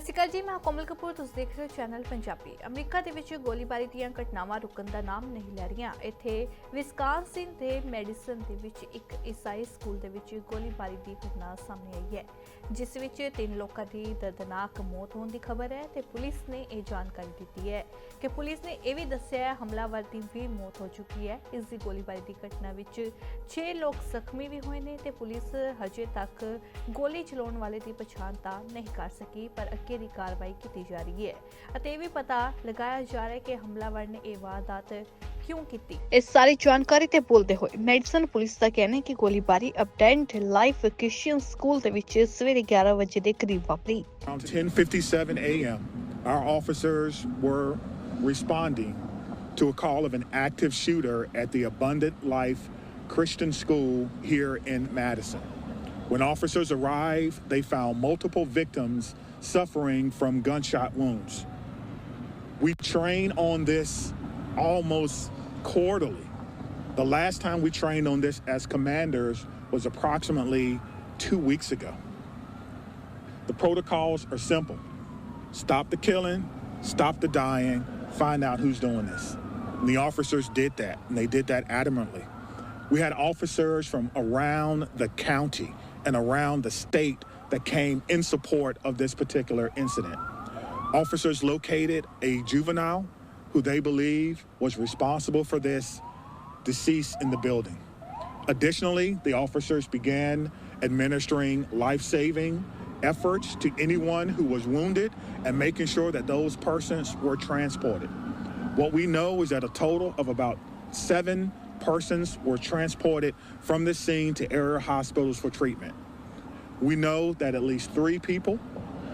ਸਤਿ ਸ਼੍ਰੀ ਅਕਾਲ ਜੀ, ਮੈਂ ਕੋਮਲ ਕਪੂਰ, ਤੁਸੀਂ ਦੇਖ ਰਹੇ ਹੋ ਚੈਨਲ ਪੰਜਾਬੀ। ਅਮਰੀਕਾ ਦੇ ਵਿੱਚ ਗੋਲੀਬਾਰੀ ਦੀਆਂ ਘਟਨਾਵਾਂ ਰੁਕਣ ਦਾ ਨਾਮ ਨਹੀਂ ਲੈ ਰਹੀਆਂ। ਇੱਥੇ ਵਿਸਕਾਂਸਿਨ ਦੇ ਮੈਡੀਸਨ ਦੇ ਵਿੱਚ ਇੱਕ ਈਸਾਈ ਸਕੂਲ ਦੇ ਵਿੱਚ ਗੋਲੀਬਾਰੀ ਦੀ ਘਟਨਾ ਸਾਹਮਣੇ ਆਈ ਹੈ, ਜਿਸ ਵਿੱਚ ਤਿੰਨ ਲੋਕਾਂ ਦੀ ਦਰਦਨਾਕ ਮੌਤ ਹੋਣ ਦੀ ਖਬਰ ਹੈ ਤੇ ਪੁਲਿਸ ਨੇ ਇਹ ਜਾਣਕਾਰੀ ਦਿੱਤੀ ਹੈ ਕਿ ਪੁਲਿਸ ਨੇ ਇਹ ਵੀ ਦੱਸਿਆ ਹੈ, ਹਮਲਾਵਰ ਦੀ ਵੀ ਮੌਤ ਹੋ ਚੁੱਕੀ ਹੈ। ਇਸ ਦੀ ਗੋਲੀਬਾਰੀ ਦੀ ਘਟਨਾ ਵਿੱਚ 6 ਲੋਕ ਜ਼ਖਮੀ ਵੀ ਹੋਏ ਨੇ ਤੇ ਪੁਲਿਸ ਹਜੇ ਤੱਕ ਗੋਲੀ ਚਲਾਉਣ ਵਾਲੇ ਦੀ ਪਛਾਣ ਤਾਂ ਨਹੀਂ ਕਰ ਸਕੀ, ਪਰ ਅੱਗੇ ਦੀ ਕਾਰਵਾਈ ਕੀਤੀ ਜਾ ਰਹੀ ਹੈ ਅਤੇ ਇਹ ਵੀ ਪਤਾ ਲਗਾਇਆ ਜਾ ਰਿਹਾ ਹੈ ਕਿ ਹਮਲਾਵਰ ਨੇ ਇਹ ਵਾਰਦਾਤ ਕਿਉਂ ਕੀਤੀ ਇਸ ਸਾਰੀ ਜਾਣਕਾਰੀ ਤੇ ਬੋਲਦੇ ਹੋਏ ਮੈਡੀਸਨ ਪੁਲਿਸ ਦਾ ਕਹਿਣਾ ਹੈ ਕਿ ਗੋਲੀਬਾਰੀ ਅਪਡੈਂਟ ਲਾਈਫ ਕ੍ਰਿਸਚੀਅਨ ਸਕੂਲ ਦੇ ਵਿੱਚ ਸਵੇਰੇ 11 ਵਜੇ ਦੇ ਕਰੀਬ ਵਾਪਰੀ Around 10:57 a.m., our officers were responding to a call of an active shooter at the Abundant Life Christian School here in Madison. When officers arrived, they found multiple victims suffering from gunshot wounds. We train on this almost quarterly. The last time we trained on this as commanders was approximately two weeks ago. The protocols are simple stop the killing, stop the dying, find out who's doing this. And the officers did that, and they did that adamantly. We had officers from around the county and around the state that came in support of this particular incident. Officers located a juvenile who they believe was responsible for this deceased in the building. Additionally, the officers began administering life saving efforts to anyone who was wounded and making sure that those persons were transported. What we know is that a total of about seven persons were transported from the scene to area hospitals for treatment. We know that at least three people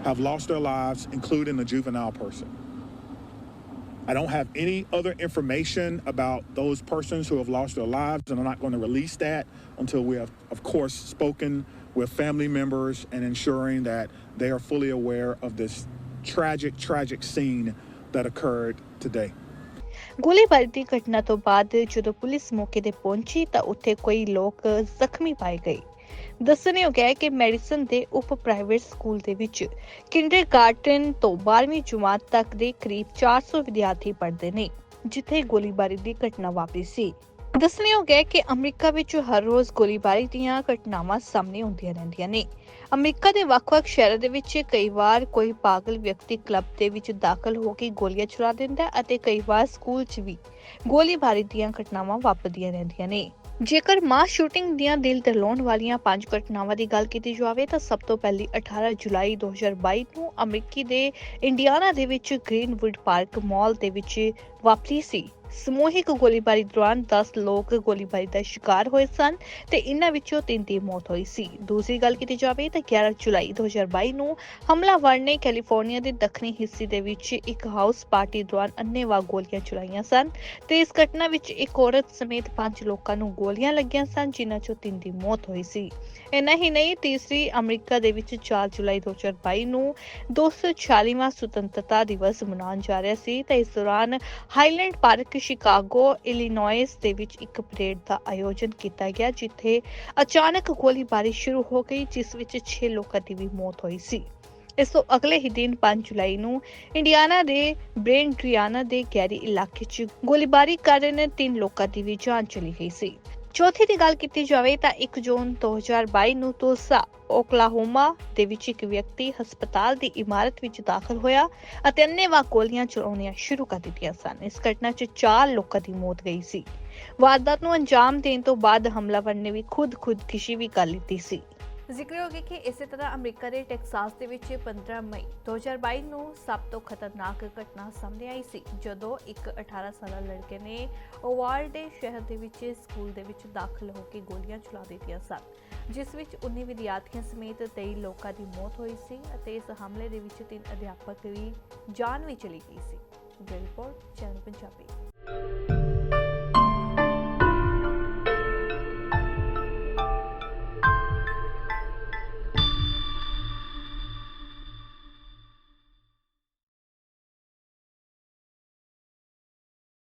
have lost their lives, including a juvenile person. I don't have any other information about those persons who have lost their lives, and I'm not going to release that until we have, of course, spoken with family members and ensuring that they are fully aware of this tragic, tragic scene that occurred today. ਗੋਲੀਬਾਰੀ ਦੀ ਘਟਨਾ ਤੋਂ ਬਾਅਦ ਜਦੋਂ police ਮੌਕੇ ਤੇ ਪਹੁੰਚੀ ਤਾਂ ਉੱਥੇ ਕੋਈ ਲੋਕ ਜ਼ਖਮੀ ਪਾਏ ਗਏ ਦੱਸਣਯੋਗ ਹੈ ਕਿ ਮੈਡੀਸਨ ਦੇ ਉਪ ਪ੍ਰਾਈਵੇਟ ਸਕੂਲ ਦੇ ਵਿੱਚ ਕਿੰਡਰਗਾਰਟਨ ਤੋਂ 12ਵੀਂ ਜਮਾਤ ਤੱਕ ਦੇ ਕਰੀਬ 400 ਵਿਦਿਆਰਥੀ ਪੜ੍ਹਦੇ ਨੇ, ਜਿੱਥੇ ਗੋਲੀਬਾਰੀ ਦੀ ਘਟਨਾ ਵਾਪਰੀ ਸੀ। ਦੱਸਣਯੋਗ ਹੈ ਕਿ ਅਮਰੀਕਾ ਵਿੱਚ ਹਰ ਰੋਜ਼ ਗੋਲੀਬਾਰੀ ਦੀਆਂ ਘਟਨਾਵਾਂ ਸਾਹਮਣੇ ਆਉਂਦੀਆਂ ਰਹਿੰਦੀਆਂ ਨੇ। ਅਮਰੀਕਾ ਦੇ ਵੱਖ-ਵੱਖ ਸ਼ਹਿਰਾਂ ਦੇ ਵਿੱਚ ਕਈ ਵਾਰ ਕੋਈ ਪਾਗਲ ਵਿਅਕਤੀ ਕਲੱਬ ਦੇ ਵਿੱਚ ਦਾਖਲ ਹੋ ਕੇ ਗੋਲੀਆਂ ਚਲਾ ਦਿੰਦਾ ਅਤੇ ਕਈ ਵਾਰ ਸਕੂਲ 'ਚ ਵੀ ਗੋਲੀਬਾਰੀ ਦੀਆਂ ਘਟਨਾਵਾਂ ਵਾਪਰਦੀਆਂ ਰਹਿੰਦੀਆਂ ਨੇ। ਜੇਕਰ ਮਾਸ ਸ਼ੂਟਿੰਗ ਦੀਆਂ ਦਿਲ ਦਹਿਲਾਉਣ ਵਾਲੀਆਂ ਪੰਜ ਘਟਨਾਵਾਂ ਦੀ ਗੱਲ ਕੀਤੀ ਜਾਵੇ, ਤਾਂ ਸਭ ਤੋਂ ਪਹਿਲੀ 18 ਜੁਲਾਈ 2022 ਨੂੰ ਅਮਰੀਕੀ ਦੇ ਇੰਡੀਆਨਾ ਦੇ ਵਿੱਚ ਗ੍ਰੀਨਵੁੱਡ ਪਾਰਕ ਮਾਲ ਦੇ ਵਿੱਚ ਵਾਪਰੀ ਸੀ। ਸਮੂਹਿਕ ਗੋਲੀਬਾਰੀ ਦੌਰਾਨ 10 ਲੋਕ ਗੋਲੀਬਾਰੀ ਦਾ ਸ਼ਿਕਾਰ ਹੋਏ ਸਨ ਤੇ ਇਨ੍ਹਾਂ ਵਿੱਚੋਂ ਤਿੰਨ ਦੀ ਮੌਤ ਹੋਈ ਸੀ। ਦੂਸਰੀ ਗੱਲ ਕੀਤੀ ਜਾਵੇ ਤਾਂ 11 ਜੁਲਾਈ 2022 ਨੂੰ ਹਮਲਾਵਰ ਨੇ ਕੈਲੀਫੋਰਨੀਆ ਦੇ ਦੱਖਣੀ ਹਿੱਸੇ ਦੇ ਵਿੱਚ ਇੱਕ ਹਾਊਸ ਪਾਰਟੀ ਦੌਰਾਨ ਅੰਨ੍ਹੇਵਾਹ ਗੋਲੀਆਂ ਚਲਾਈਆਂ ਸਨ ਤੇ ਇਸ ਘਟਨਾ ਵਿੱਚ ਇੱਕ ਔਰਤ ਸਮੇਤ ਪੰਜ ਲੋਕਾਂ ਨੂੰ ਗੋਲੀਆਂ ਲੱਗੀਆਂ ਸਨ, ਜਿਨ੍ਹਾਂ ਚੋਂ ਤਿੰਨ ਦੀ ਮੌਤ ਹੋਈ ਸੀ। ਇੰਨਾ ਹੀ ਨਹੀਂ, ਤੀਸਰੀ ਅਮਰੀਕਾ ਦੇ ਵਿੱਚ 4 ਜੁਲਾਈ 2022 ਨੂੰ 246ਵਾਂ ਸੁਤੰਤਰਤਾ ਦਿਵਸ ਮਨਾਉਣ ਜਾ ਰਿਹਾ ਸੀ ਤਾਂ ਇਸ ਦੌਰਾਨ ਹਾਈਲੈਂਡ ਪਾਰਕ ਸ਼ਿਕਾਗੋ, ਇਲੀਨੋਇਸ ਦੇ ਵਿੱਚ ਇੱਕ ਪਰੇਡ ਦਾ ਆਯੋਜਨ ਕੀਤਾ ਗਿਆ, ਜਿੱਥੇ ਅਚਾਨਕ ਗੋਲੀਬਾਰੀ ਸ਼ੁਰੂ ਹੋ ਗਈ, ਜਿਸ ਵਿੱਚ 6 ਲੋਕਾਂ ਦੀ ਵੀ ਮੌਤ ਹੋਈ ਸੀ। ਇਸ ਤੋਂ ਅਗਲੇ ਹੀ ਦਿਨ 5 ਜੁਲਾਈ ਨੂੰ ਇੰਡੀਆਨਾ ਦੇ ਬ੍ਰੇਨ ਟ੍ਰਿਆਨਾ ਦੇ ਗੈਰੀ ਇਲਾਕੇ 'ਚ ਗੋਲੀਬਾਰੀ ਕਾਰਨ ਤਿੰਨ ਲੋਕਾਂ ਦੀ ਵੀ ਜਾਨ ਚਲੀ ਗਈ ਸੀ। ਚੌਥੀ ਦੀ ਗੱਲ ਕੀਤੀ ਜਾਵੇ ਤਾਂ 1 ਜੂਨ 2022 ਨੂੰ ਤੁਲਸਾ, ਓਕਲਾਹੋਮਾ ਦੇ ਵਿੱਚ ਇੱਕ ਵਿਅਕਤੀ ਹਸਪਤਾਲ ਦੀ ਇਮਾਰਤ ਵਿੱਚ ਦਾਖਲ ਹੋਇਆ ਅਤੇ ਅੰਨ੍ਹੇਵਾਹ ਗੋਲੀਆਂ ਚਲਾਉਣੀਆਂ ਸ਼ੁਰੂ ਕਰ ਦਿੱਤੀਆਂ ਸਨ। ਇਸ ਘਟਨਾ 'ਚ 4 ਲੋਕਾਂ ਦੀ ਮੌਤ ਗਈ ਸੀ। ਵਾਰਦਾਤ ਨੂੰ ਅੰਜਾਮ ਦੇਣ ਤੋਂ ਬਾਅਦ ਹਮਲਾਵਰ ਨੇ ਵੀ ਖੁਦ ਖੁਦਕੁਸ਼ੀ ਵੀ ਕਰ ਲਈ ਸੀ। ਜ਼ਿਕਰ ਹੋ ਗਿਆ ਕਿ ਇਸੇ ਤਰ੍ਹਾਂ ਅਮਰੀਕਾ ਦੇ ਟੈਕਸਾਸ ਦੇ ਵਿੱਚ 15 ਮਈ 2022 ਨੂੰ ਸਭ ਤੋਂ ਖਤਰਨਾਕ ਘਟਨਾ ਸਾਹਮਣੇ ਆਈ ਸੀ, ਜਦੋਂ ਇੱਕ 18 ਸਾਲਾ ਲੜਕੇ ਨੇ ਓਵਾਲਡੇ ਸ਼ਹਿਰ ਦੇ ਵਿੱਚ ਸਕੂਲ ਦੇ ਵਿੱਚ ਦਾਖਲ ਹੋ ਕੇ ਗੋਲੀਆਂ ਚਲਾ ਦਿੱਤੀਆਂ ਸਨ, ਜਿਸ ਵਿੱਚ 19 ਵਿਦਿਆਰਥੀਆਂ ਸਮੇਤ 23 ਲੋਕਾਂ ਦੀ ਮੌਤ ਹੋਈ ਸੀ ਅਤੇ ਇਸ ਹਮਲੇ ਦੇ ਵਿੱਚ ਤਿੰਨ ਅਧਿਆਪਕ ਦੀ ਜਾਨ ਵੀ ਚਲੀ ਗਈ ਸੀ। ਬਿਲਪੋਰਟ ਚੈਨਲ ਪੰਜਾਬੀ।